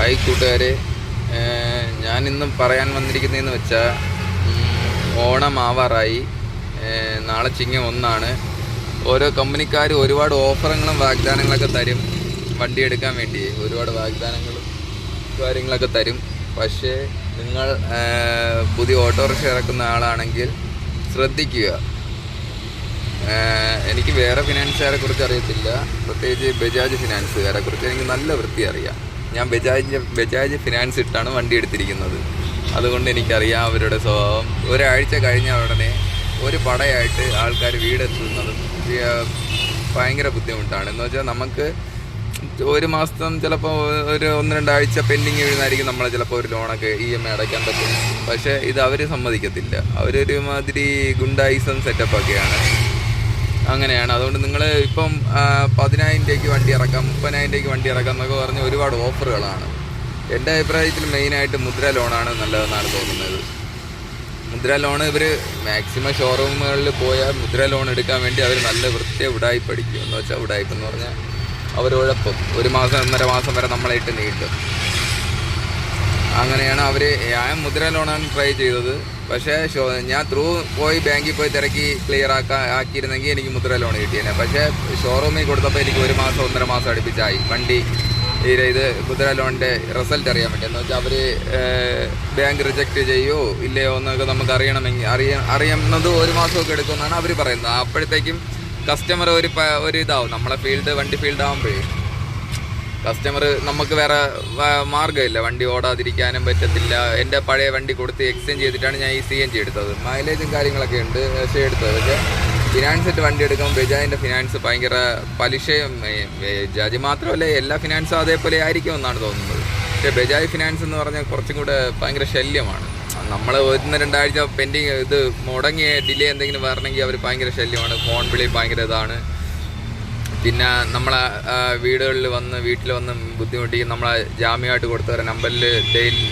Hi കൂട്ടുകാരെ. ഞാൻ ഇന്നും പറയാൻ വന്നിരിക്കുന്നതെന്ന് വെച്ചാൽ ഓണം ആവാറായി. നാളെ ചിങ്ങ ഒന്നാണ്. ഓരോ കമ്പനിക്കാർ ഒരുപാട് ഓഫറുകളും വാഗ്ദാനങ്ങളൊക്കെ തരും. വണ്ടി എടുക്കാൻ വേണ്ടി ഒരുപാട് വാഗ്ദാനങ്ങളും കാര്യങ്ങളൊക്കെ തരും. പക്ഷേ നിങ്ങൾ പുതിയ ഓട്ടോറിക്ഷ ഇറക്കുന്ന ആളാണെങ്കിൽ ശ്രദ്ധിക്കുക. എനിക്ക് വേറെ ഫിനാൻസുകാരെ കുറിച്ച് അറിയത്തില്ല. പ്രത്യേകിച്ച് ബജാജ് ഫിനാൻസുകാരെ കുറിച്ച് എനിക്ക് നല്ല വൃത്തി അറിയാം. ഞാൻ ബജാജ് ബജാജ് ഫിനാൻസ് ഇട്ടാണ് വണ്ടി എടുത്തിരിക്കുന്നത്. അതുകൊണ്ട് എനിക്കറിയാം അവരുടെ സ്വഭാവം. ഒരാഴ്ച കഴിഞ്ഞ ഉടനെ ഒരു പടയായിട്ട് ആൾക്കാർ വീടെത്തുന്നതും ഭയങ്കര ബുദ്ധിമുട്ടാണ്. എന്ന് വെച്ചാൽ നമുക്ക് ഒരു മാസം ചിലപ്പോൾ ഒരു ഒന്ന് രണ്ടാഴ്ച പെൻഡിങ് വീഴുന്നതായിരിക്കും നമ്മൾ ചിലപ്പോൾ ഒരു ലോണൊക്കെ ഇ എം ഐ അടയ്ക്കാൻ പറ്റും. പക്ഷേ ഇത് അവർ സമ്മതിക്കത്തില്ല. അവരൊരു മാതിരി ഗുണ്ടായിസം സെറ്റപ്പൊക്കെയാണ് അങ്ങനെയാണ്. അതുകൊണ്ട് നിങ്ങൾ ഇപ്പം പതിനായിരം രൂപയ്ക്ക് വണ്ടി ഇറക്കാം മുപ്പതിനായിരം രൂപയ്ക്ക് വണ്ടി ഇറക്കാം എന്നൊക്കെ പറഞ്ഞ് ഒരുപാട് ഓഫറുകളാണ്. എന്റെ അഭിപ്രായത്തിൽ മെയിനായിട്ട് മുദ്ര ലോണാണ് നല്ലതെന്നാണ് തോന്നുന്നത്. മുദ്ര ലോൺ ഇവർ മാക്സിമം ഷോറൂമുകളിൽ പോയാൽ മുദ്ര ലോൺ എടുക്കാൻ വേണ്ടി അവർ നല്ല വൃത്തിയെ ഉടായി പഠിക്കും എന്ന് വെച്ചാൽ ഉടായ്പ എന്ന് പറഞ്ഞാൽ അവർ ഉഴപ്പും ഒരു മാസം ഒന്നര മാസം വരെ നമ്മളായിട്ട് നീട്ടും. അങ്ങനെയാണ് അവർ ഞാൻ മുദ്ര ലോണാണ് ട്രൈ ചെയ്തത്. പക്ഷേ ഞാൻ ത്രൂ പോയി ബാങ്കിൽ പോയി തിരക്കി ക്ലിയർ ആക്കാ ആക്കിയിരുന്നെങ്കിൽ എനിക്ക് മുദ്ര ലോൺ കിട്ടിയേനെ. പക്ഷേ ഷോറൂമിൽ കൊടുത്തപ്പോൾ എനിക്ക് ഒരു മാസം ഒന്നര മാസം അടുപ്പിച്ചായി. വണ്ടി ഇത് മുദ്ര ലോണിന്റെ റിസൾട്ട് അറിയാൻ പറ്റും എന്ന് വെച്ചാൽ അവർ ബാങ്ക് റിജക്റ്റ് ചെയ്യുമോ ഇല്ലയോ എന്നൊക്കെ നമുക്ക് അറിയണമെങ്കിൽ അറിയാൻ അറിയുന്നത് ഒരു മാസമൊക്കെ എടുക്കുമെന്നാണ് അവർ പറയുന്നത്. അപ്പോഴത്തേക്കും കസ്റ്റമർ ഒരു ഒരു ഇതാവും. നമ്മളെ ഫീൽഡ് വണ്ടി ഫീൽഡ് ആകുമ്പോഴേ കസ്റ്റമർ നമുക്ക് വേറെ മാർഗമില്ല. വണ്ടി ഓടാതിരിക്കാനും പറ്റത്തില്ല. എന്റെ പഴയ വണ്ടി കൊടുത്ത് എക്സ്ചേഞ്ച് ചെയ്തിട്ടാണ് ഞാൻ ഈ സി എൻ ജി എടുത്തത്. മൈലേജും കാര്യങ്ങളൊക്കെ ഉണ്ട് പക്ഷേ എടുത്തത്. പക്ഷേ ഫിനാൻസ് ഇട്ട് വണ്ടി എടുക്കുമ്പോൾ ബജാജിന്റെ ഫിനാൻസ് ഭയങ്കര പലിശയും ബജാജ് മാത്രമല്ല എല്ലാ ഫിനാൻസും അതേപോലെ ആയിരിക്കും എന്നാണ് തോന്നുന്നത്. പക്ഷേ ബജാജ് ഫിനാൻസ് എന്ന് പറഞ്ഞാൽ കുറച്ചും കൂടെ ഭയങ്കര ശല്യമാണ്. നമ്മൾ ഒന്ന് രണ്ടാഴ്ച പെൻഡിങ് ഇത് മുടങ്ങിയ ഡിലേ എന്തെങ്കിലും വരണമെങ്കിൽ അവർ ഭയങ്കര ശല്യമാണ്. ഫോൺ വിളി ഭയങ്കര ഇതാണ്. പിന്നെ നമ്മളെ വീടുകളിൽ വന്ന് വീട്ടിൽ വന്ന് ബുദ്ധിമുട്ടിക്കും. നമ്മളെ ജാമ്യമായിട്ട് കൊടുത്തവരെ നമ്പറിൽ ഡെയിലി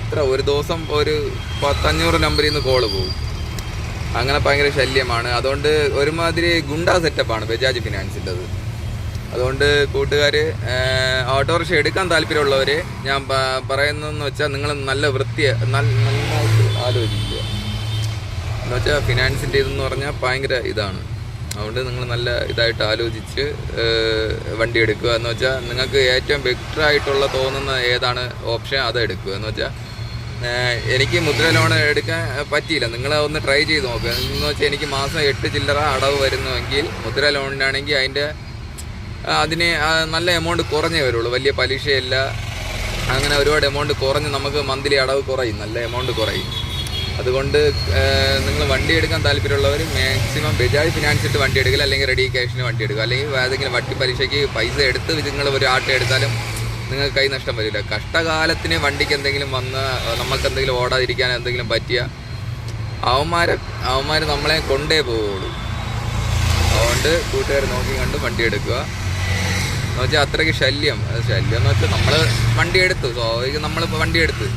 എത്ര ഒരു ദിവസം ഒരു പത്തഞ്ഞൂറ് നമ്പറിൽ നിന്ന് കോൾ പോകും അങ്ങനെ ഭയങ്കര ശല്യമാണ്. അതുകൊണ്ട് ഒരുമാതിരി ഗുണ്ടാ സെറ്റപ്പാണ് ബജാജ് ഫിനാൻസിന്റെ അത് അതുകൊണ്ട് കൂട്ടുകാർ ഓട്ടോറിക്ഷ എടുക്കാൻ താല്പര്യമുള്ളവർ ഞാൻ പറയുന്നതെന്ന് വെച്ചാൽ നിങ്ങൾ നല്ല വൃത്തി നന്നായിട്ട് ആലോചിക്കുക. എന്ന് വെച്ചാൽ ഫിനാൻസിന്റെ ഇതെന്ന് പറഞ്ഞാൽ ഭയങ്കര ഇതാണ്. അതുകൊണ്ട് നിങ്ങൾ നല്ല ഇതായിട്ട് ആലോചിച്ച് വണ്ടി എടുക്കുക. എന്ന് വെച്ചാൽ നിങ്ങൾക്ക് ഏറ്റവും ബെറ്റർ ആയിട്ടുള്ള തോന്നുന്ന ഏതാണ് ഓപ്ഷൻ അത് എടുക്കുക. എന്ന് വെച്ചാൽ എനിക്ക് മുദ്ര ലോൺ എടുക്കാൻ പറ്റിയില്ല. നിങ്ങൾ ഒന്ന് ട്രൈ ചെയ്ത് നോക്കുക. എന്ന് വെച്ചാൽ എനിക്ക് മാസം എട്ട് ചില്ലറ അടവ് വരുന്നുവെങ്കിൽ മുദ്ര ലോണിനാണെങ്കിൽ അതിന്റെ അതിന് നല്ല എമൗണ്ട് കുറഞ്ഞേ വരുള്ളൂ. വലിയ പലിശയില്ല. അങ്ങനെ ഒരുപാട് എമൗണ്ട് കുറഞ്ഞ് നമുക്ക് മന്ത്ലി അടവ് കുറയും. നല്ല എമൗണ്ട് കുറയും. അതുകൊണ്ട് നിങ്ങൾ വണ്ടി എടുക്കാൻ താല്പര്യമുള്ളവർ മാക്സിമം ബജാജ് ഫിനാൻസ് ഇട്ട് വണ്ടി എടുക്കുക അല്ലെങ്കിൽ റെഡി ക്യാഷിന് വണ്ടി എടുക്കുക. അല്ലെങ്കിൽ ഏതെങ്കിലും വട്ടി പലിശയ്ക്ക് പൈസ എടുത്ത് നിങ്ങൾ ഒരു ആട്ടം എടുത്താലും നിങ്ങൾക്ക് കൈ നഷ്ടം വരില്ല. കഷ്ടകാലത്തിന് വണ്ടിക്ക് എന്തെങ്കിലും വന്ന് നമുക്ക് എന്തെങ്കിലും ഓടാതിരിക്കാൻ എന്തെങ്കിലും പറ്റിയ അവന്മാരെ അവന്മാർ നമ്മളെ കൊണ്ടേ പോവുള്ളൂ. അതുകൊണ്ട് കൂട്ടുകാർ നോക്കി കണ്ട് വണ്ടി എടുക്കുക. എന്ന് വെച്ചാൽ അത്രയ്ക്ക് ശല്യം. ശല്യം എന്ന് വെച്ചാൽ നമ്മൾ വണ്ടി എടുത്തു. സ്വാഭാവികം നമ്മളിപ്പോൾ വണ്ടി എടുത്ത്.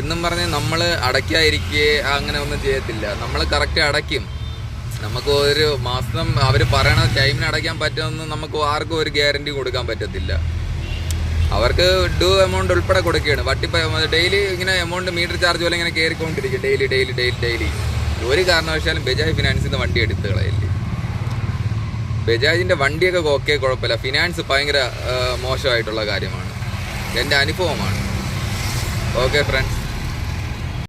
എന്നും പറഞ്ഞ് നമ്മൾ അടയ്ക്കാതിരിക്കുകയെ അങ്ങനെ ഒന്നും ചെയ്യത്തില്ല. നമ്മൾ കറക്റ്റ് അടയ്ക്കും. നമുക്ക് ഒരു മാസം അവർ പറയണ ടൈമിന് അടയ്ക്കാൻ പറ്റുമെന്ന് നമുക്ക് ആർക്കും ഒരു ഗ്യാരണ്ടി കൊടുക്കാൻ പറ്റത്തില്ല. അവർക്ക് ഡ്യൂ എമൗണ്ട് ഉൾപ്പെടെ കൊടുക്കുകയാണ് വട്ടി ഡെയിലി ഇങ്ങനെ എമൗണ്ട് മീറ്റർ ചാർജ് പോലെ ഇങ്ങനെ കയറിക്കൊണ്ടിരിക്കും ഡെയിലി ഡെയിലി ഡെയിലി ഡെയിലി ഒരു കാരണവശാലും ബജാജ് ഫിനാൻസിൽ വണ്ടി എടുത്ത് കളയില്ലേ. ബജാജിന്റെ വണ്ടിയൊക്കെ ഓക്കെ കുഴപ്പമില്ല. ഫിനാൻസ് ഭയങ്കര മോശമായിട്ടുള്ള കാര്യമാണ്. എന്റെ അനുഭവമാണ്. Okay friends